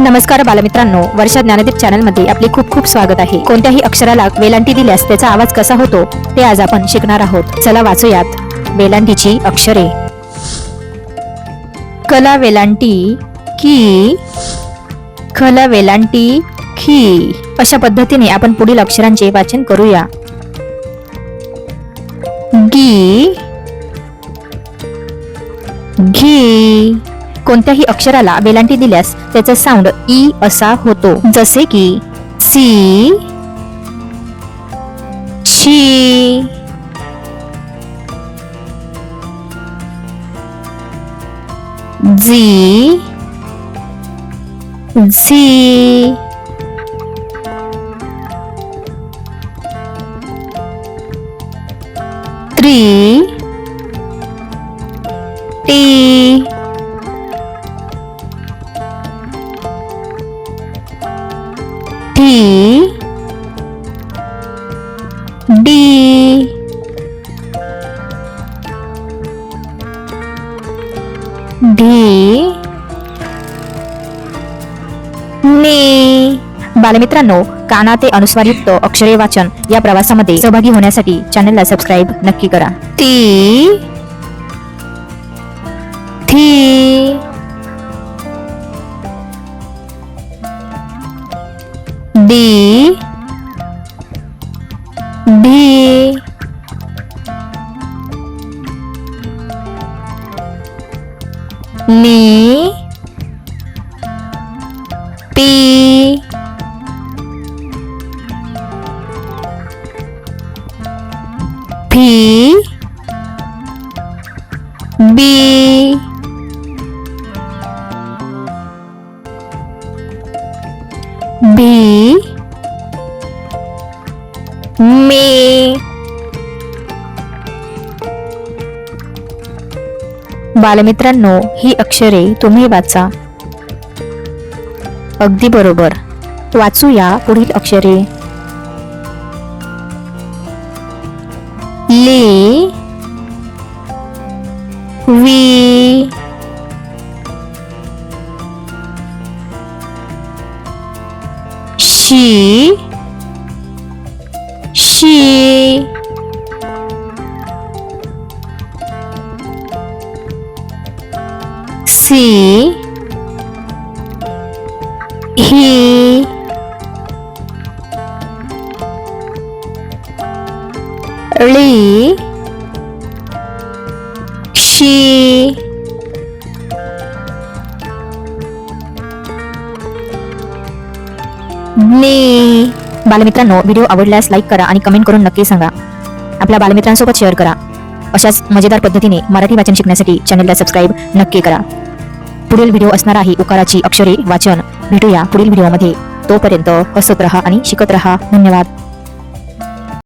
नमस्कार बालमित्रांनो वर्षा ज्ञानदीप चॅनलमध्ये आपले खूप खूप स्वागत आहे. कोणत्याही अक्षराला वेलांटी दिल्यास त्याचा आवाज कसा होतो ते आज आपण शिकणार आहोत. चला वाचूयात. वेलांटीची अक्षरे. कला वेलांटी की कला वेलांटी खी अशा पद्धतीने आपण पुढील अक्षरांचे वाचन करूया. गी घी कोणत्याही अक्षराला वेलांटी दिल्यास त्याचा साऊंड ई असा होतो. जसे की सी छी जी झी त्री. टी डी. ढी नी. बालमित्रांनो काना ते अनुस्वारयुक्त अक्षरे वाचन या प्रवासामध्ये सहभागी होण्यासाठी चॅनलला सबस्क्राईब नक्की करा. ती. थी di ni pi pi bi. Bi. मे. बालमित्रांनो ही अक्षरे तुम्ही वाचा. अगदी बरोबर. वाचूया पुढील अक्षरे. ली. वी. शी. सी ही ळी शी नी. बालमित्रांनो व्हिडिओ आवडल्यास लाईक करा आणि कमेंट करून नक्की सांगा. आपल्या बालमित्रांसोबत शेअर करा. अशाच मजेदार पद्धतीने मराठी वाचन शिकण्यासाठी चॅनलला सबस्क्राईब नक्की करा. पुढील व्हिडिओ असणार आहे उकाराची अक्षरे वाचन. भेटूया पुढील व्हिडिओमध्ये. तोपर्यंत हसत रहा आणि शिकत रहा. धन्यवाद.